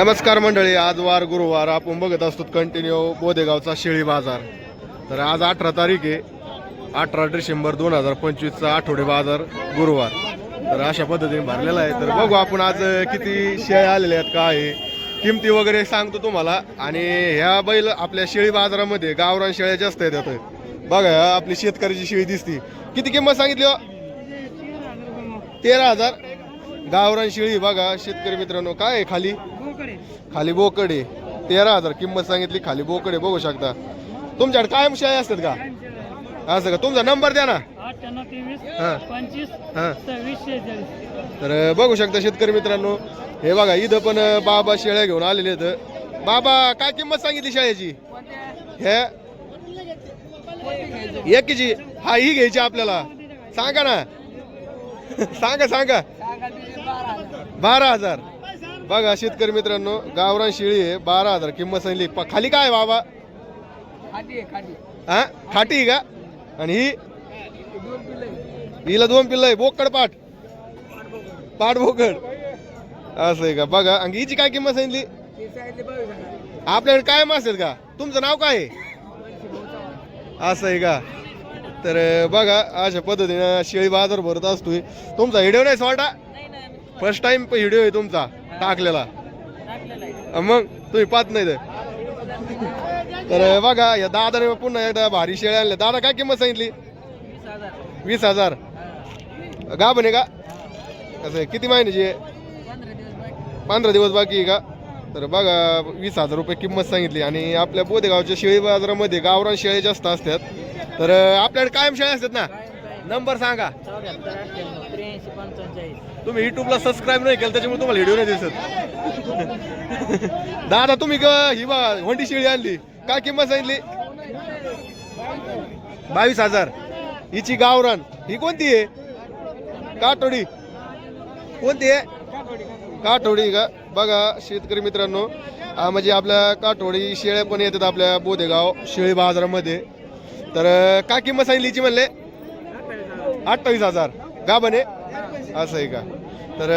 नमस्कार मंडळी आज वार गुरुवार आपण बघत असतो कंटिन्यू बोदेगावचा शेळी बाजार. तर आज अठरा तारीख आहे. अठरा डिसेंबर दोन हजार पंचवीसचा आठवडे बाजार गुरुवार. तर अशा पद्धतीने भरलेला आहे. तर बघू आपण आज किती शेळ्या आलेल्या आहेत काय आहे. किमती वगैरे सांगतो तुम्हाला. आणि ह्या बैल आपल्या शेळी बाजारामध्ये गावरान शेळ्या जास्त आहेत आता. बघा आपली शेतकऱ्याची शेळी दिसती. किती किंमत सांगितली हो? तेरा हजार. गावरान शेळी बघा शेतकरी मित्रांनो काय आहे खाली? खाली बोकडे. तेरा हजार किंमत सांगितली खाली बोकडे बघू शकता. तुमच्याकडे कायम शेळ्या असतात का? असं का? तुमचा नंबर द्या ना. हा. हा. तर बघू शकता शेतकरी मित्रांनो. हे बघा इथं पण बाबा शेळ्या घेऊन आलेले आहेत. बाबा काय किंमत सांगितली शेळ्याची? हे? एकीची हा ही घ्यायची आपल्याला. सांगा ना. सांगा सांगा. बारा हजार. बघा शेतकरी मित्रांनो गावरान शेळी आहे बारा हजार किंमत सांगितली प- खाली काय आहे बाबा? हा? खाटी आहे का? आणि ही? हिला दोन पिल्ल आहे बोकड पाठ पाठ बोकड असं आहे का? बघा आणि हिची काय किंमत सांगितली आपल्याकडे काय मास आहेत का? तुमचं नाव काय आहे? असं आहे का? तर बघा अशा पद्धतीनं शेळी बाजार भरत असतोय. तुमचा व्हिडिओ नाही सोडा. फर्स्ट टाइम व्हिडिओ आहे तुमचा. टाकलेला. मग तुम्ही पाहत नाही तर. बघा या दादाने पुन्हा एकदा भारी शेळ्या आणल्या. दादा काय किंमत सांगितली? वीस हजार. गाभण आहे का? कसं आहे? किती महिन्याची आहे? पंधरा दिवस बाकी. का? तर बघा वीस हजार रुपये किंमत सांगितली. आणि आपल्या बोदेगावच्या शेळी बाजारामध्ये गावरान शेळ्या जास्त असतात. तर आपल्याकडे कायम शेळ्या असतात ना? नंबर सांगा. त्र्याऐंशी पंचेचाळीस तुम्ही युट्यूबला सबस्क्राईब नाही केलं त्याच्यामुळे तुम्हाला व्हिडिओ नाही दिसत. दादा तुम्ही ग- ही बा होंडी शेळी आणली. काय किंमत सांगितली? बावीस हजार. हिची गावरान. ही कोणती आहे? काटोडी. कोणती आहे? काठोडी का? बघा शेतकरी मित्रांनो म्हणजे आपल्या काठोडी शेळ्या पण येतात आपल्या बोदेगाव शेळी बाजारामध्ये. तर काय किंमत सांगितली हिची म्हणले? अठ्ठावीस हजार. का बने? असं आहे का? तर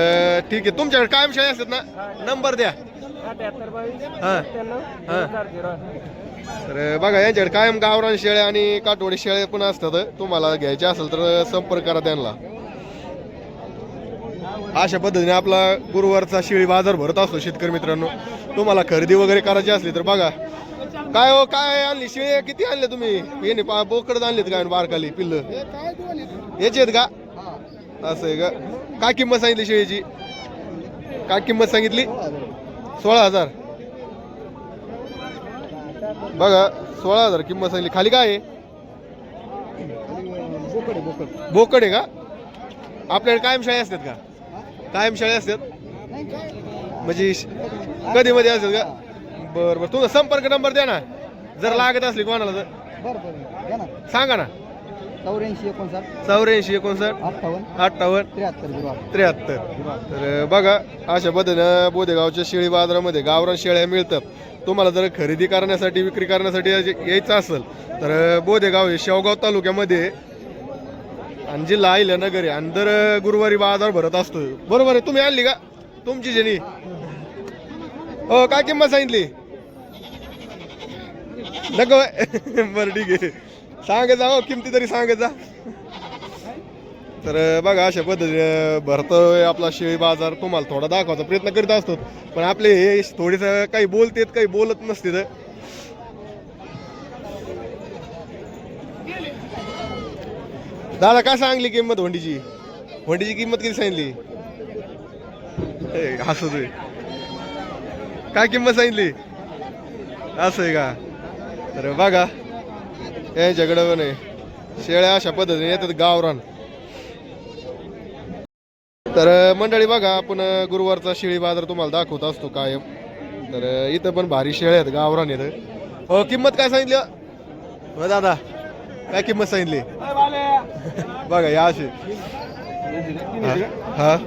ठीक आहे. तुमच्याकडे कायम शेळ्या असतात ना? नंबर द्या. तर बघा यांच्याकडे कायम गावरान शेळ्या आणि काटोडे शेळ्या पण असतात. तुम्हाला घ्यायचे असेल तर संपर्क करा त्यांना. अशा पद्धतीने आपला गुरुवारचा शेळी बाजार भरत असतो शेतकरी मित्रांनो. तुम्हाला खरेदी वगैरे करायची असली तर बघा. काय हो काय आणली? शेळी किती आणले तुम्ही? येणे पा बोकड आणलेत काय बारकाली पिल्ल? याचे आहेत का? असं आहे का? काय किंमत सांगितली शेळीची? काय किंमत सांगितली? सोळा हजार. बघा सोळा हजार किंमत सांगली खाली काय आहे? बोकड आहे का? आपल्याकडे कायम शाळे असतात का? कायम शाळे असतात म्हणजे कधी मध्ये असतात का? बरं बरं. तुमचा संपर्क नंबर द्या ना. जर लागत असली कोणाला तर. सांगा ना. चौऱ्याऐंशी एकोणसाठ. चौऱ्याऐंशी एकोणसाठ. अठ्ठावन्न. अठ्ठावन्न. त्र्याहत्तर त्र्याहत्तर. तर बघा अशा पद्धतीनं बोदेगावच्या शेळी बाजारामध्ये गावरान शेळ्या मिळतात. तुम्हाला जर खरेदी करण्यासाठी विक्री करण्यासाठी यायचे- यायचं असेल तर बोदेगाव हे शेवगाव तालुक्यामध्ये आहे. आणि जिल्हा अहिल्यानगर आहे आणि दर गुरुवारी बाजार भरत असतो बरोबर आहे तुम्ही आणली का? तुमची जेनी. हो काय किंमत सांगितली? नको. बरं ठीक आहे. सांगत जा हो किमती तरी सांगत जा. तर बघा अशा पद्धतीने भरतोय आपला शेळी बाजार. तुम्हाला थोडा दाखवायचा प्रयत्न करीत असतो. पण आपले हे थोडीसं काही बोलतेत काही बोलत नसते तर दादा काय सांगली किंमत होंडीची होंडीची किंमत किती सांगली ए, हसतोय काय किंमत सांगली असं आहे का? तर बघा. यांच्याकडं पण आहे. शेळ्या अशा पद्धतीने येतात गावरान. तर मंडळी बघा आपण गुरुवारचा शेळी बाजार तुम्हाला दाखवत असतो कायम. तर इथं पण भारी शेळ्या आहेत गावरान येत हो किंमत काय सांगितली? हो दादा. काय किंमत सांगितली? बघा या अशी. हा, हा.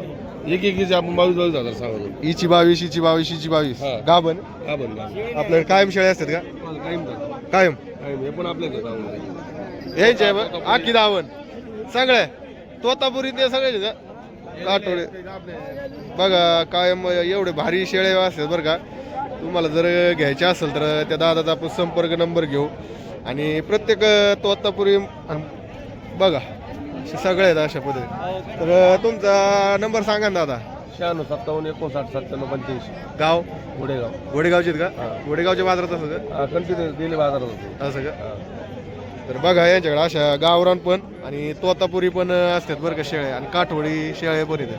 एक एक आपण बावीस बावीस हजार सांगतो. हिची बावीस हिची बावीस हिची बावीस. हा. हा बनला आपल्याकडे कायम शेळ्या असतात का? कायम. कायम. हे पण आपल्याच आहेत. यांच्या आखी दावण. सगळे. तोतापुरी ते सगळे काठोडे बघा कायम एवढे भारी शेळे असतात बरं का. तुम्हाला जर घ्यायचे असेल तर त्या दादाचा आपण संपर्क नंबर घेऊ. आणि प्रत्येक तोतापुरी बघा सगळे आहेत अशा पद्धती तर तुमचा नंबर सांगा ना दादा. शहाण्णव सत्तावन्न एकोणसाठ सत्त्याण्णव पंच्याऐंशी. गाव? गुडेगाव घोडेगावचे आहेत का? हा. घोडेगावच्या बाजारात असं का? कंटिन्यू दिले बाजारात होते. असं का? तर बघा यांच्याकडे अशा गावरान पण आणि तोतापुरी पण असतात बरं का शेळ्या. आणि काठवडी शेळ्या पण इथे.